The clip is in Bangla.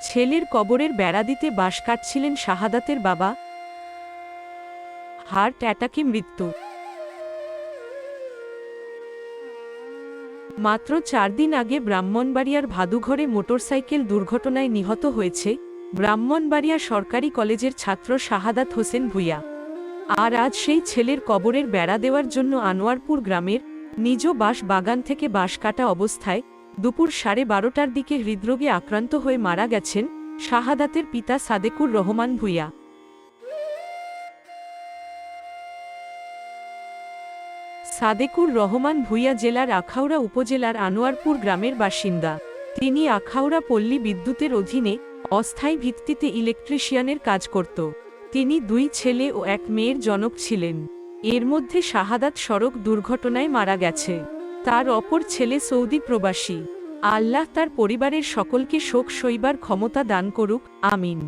ছেলের কবরের বেড়া দিতে বাঁশ কাটছিলেন শাহাদাতের বাবা। হার্ট অ্যাটাকে মৃত্যু। মাত্র চার দিন আগে ব্রাহ্মণবাড়িয়ার ভাদুঘরে মোটরসাইকেল দুর্ঘটনায় নিহত হয়েছে ব্রাহ্মণবাড়িয়া সরকারি কলেজের ছাত্র শাহাদাত হোসেন ভুইয়া। আর আজ সেই ছেলের কবরের বেড়া দেওয়ার জন্য আনোয়ারপুর গ্রামের নিজ বাঁশ বাগান থেকে বাঁশ কাটা অবস্থায় দুপুর সাড়ে বারোটার দিকে হৃদরোগে আক্রান্ত হয়ে মারা গেছেন শাহাদাতের পিতা সাদেকুর রহমান ভুইয়া। সাদেকুর রহমান ভুইয়া জেলার আখাউড়া উপজেলার আনোয়ারপুর গ্রামের বাসিন্দা। তিনি আখাউড়া পল্লী বিদ্যুতের অধীনে অস্থায়ী ভিত্তিতে ইলেকট্রিশিয়ানের কাজ করত। তিনি দুই ছেলে ও এক মেয়ের জনক ছিলেন। এর মধ্যে শাহাদাত সড়ক দুর্ঘটনায় মারা গেছে। তার অপর ছেলে সৌদি প্রবাসী। আল্লাহ তার পরিবারের সকলকে শোক সইবার ক্ষমতা দান করুক, আমিন।